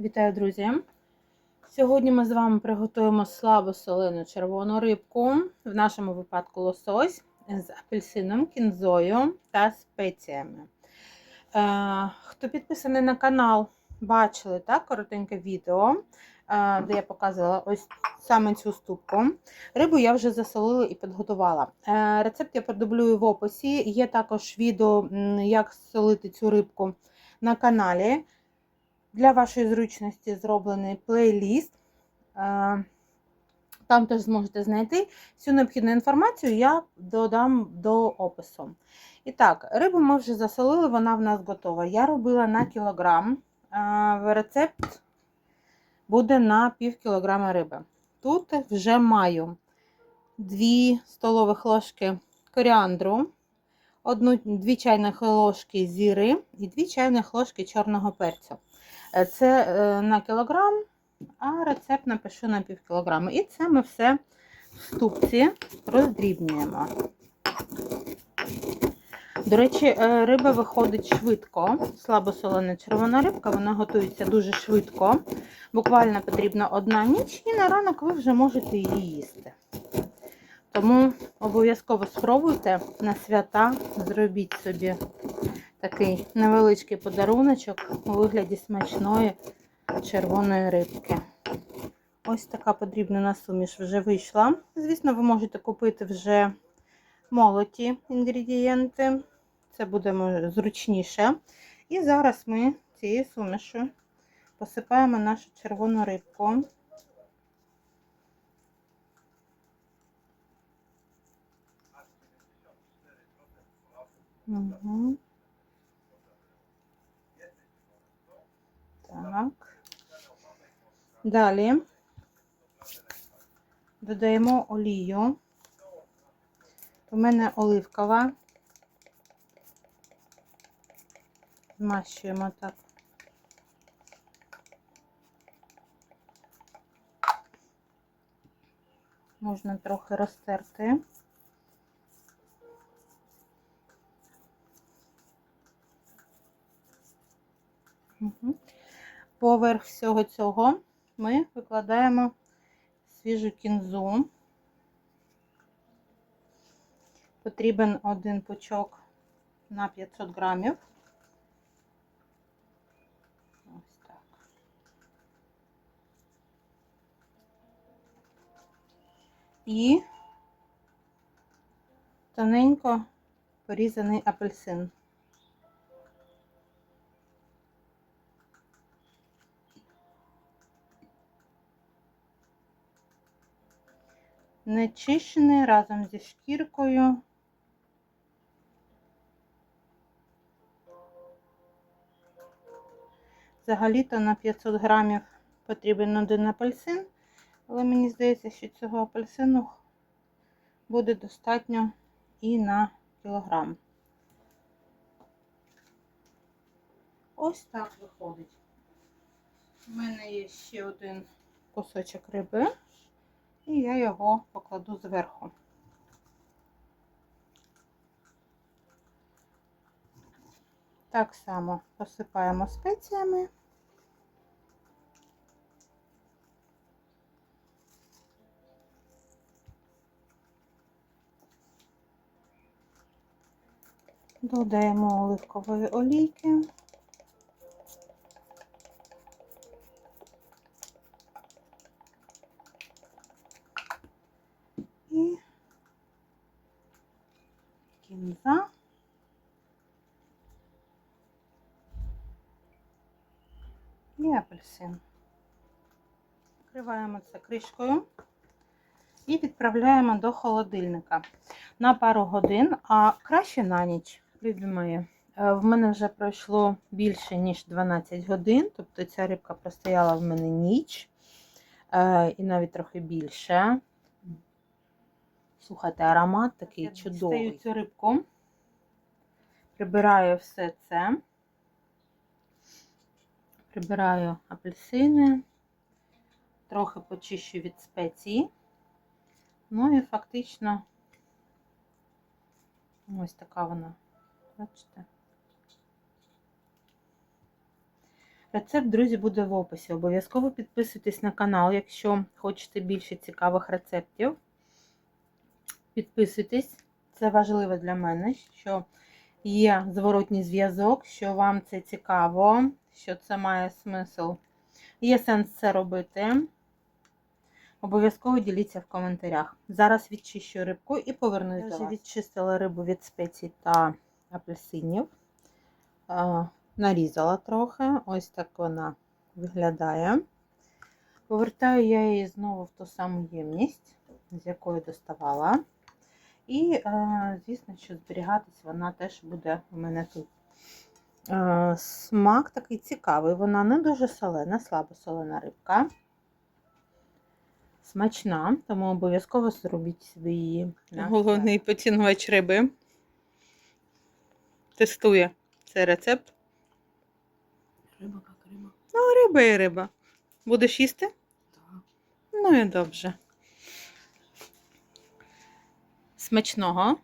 Вітаю, друзі! Сьогодні ми з вами приготуємо слабо солену червону рибку, в нашому випадку лосось з апельсином, кінзою та спеціями. Е, хто підписаний на канал, бачили так, коротеньке відео, е, де я показувала ось саме цю ступку. Рибу я вже засолила і підготувала. Е, рецепт я продублюю в описі. Є також відео, як солити цю рибку на каналі. Для вашої зручності зроблений плейліст. Е, Там теж зможете знайти всю необхідну інформацію, я додам до опису. І так, рибу ми вже засолили, вона в нас готова. Я робила на кілограм. Е, Рецепт буде на пів кілограма риби. Тут вже маю 2 столових ложки коріандру, одну, 2 чайних ложки зіри і 2 чайних ложки чорного перцю. Е, Це е, на кілограм, а рецепт напишу на пів кілограма. І це ми все в ступці роздрібнюємо. До речі, е, риба виходить швидко. Слабосолена червона рибка, вона готується дуже швидко. Буквально потрібна одна ніч, і на ранок ви вже можете її їсти. Тому обов'язково спробуйте на свята, зробіть собі такий невеличкий подаруночок у вигляді смачної червоної рибки. Ось така подрібнена суміш вже вийшла. Звісно, ви можете купити вже молоті інгредієнти. Це буде зручніше. І зараз ми цією сумішю посипаємо нашу червону рибку. Угу. Так. Далі додаємо олію. У мене оливкова. Змащуємо так. Можна трохи розтерти. Поверх всього цього ми викладаємо свіжу кінзу. Потрібен один пучок на 500 грамів. Ось так. І тоненько порізаний апельсин. Нечищений разом зі шкіркою. Взагалі-то на 500 грамів потрібен один апельсин, але мені здається, що цього апельсину буде достатньо і на кілограм. Ось так виходить. У мене є ще один кусочок риби, і я його покладу зверху. Так само посипаємо спеціями. Додаємо оливкової олійки. І кінза. І апельсин. Вкриваємо це кришкою і відправляємо до холодильника на пару годин, а краще на ніч. Любі мої. Е, В мене вже пройшло більше, ніж 12 годин, тобто ця рибка простояла в мене ніч е, і навіть трохи більше. Слухайте, аромат такий Я чудовий. дістаю цю рибку, прибираю все це, прибираю апельсини, трохи почищу від спеції. Ну і фактично ось така вона. Бачите? Рецепт, друзі, буде в описі. Обов'язково підписуйтесь на канал, якщо хочете більше цікавих рецептів. Підписуйтесь, це важливо для мене, що є зворотній зв'язок, що вам це цікаво, що це має смисл. Є сенс це робити. Обов'язково діліться в коментарях. Зараз відчищу рибку і повернусь Я до вже відчистила рибу від спецій та апельсинів. Нарізала трохи. Ось так вона виглядає. Повертаю я її знову в ту саму ємність, з якої доставала. І, звісно, що зберігатись вона теж буде у мене тут. Е, Смак такий цікавий, вона не дуже солена, слабо солена рибка. Смачна, тому обов'язково зробіть собі її. Головний поцінувач риби. Тестує цей рецепт. Риба как риба. Ну, риба і риба. Будеш їсти? Да. Ну і добре. Смачного.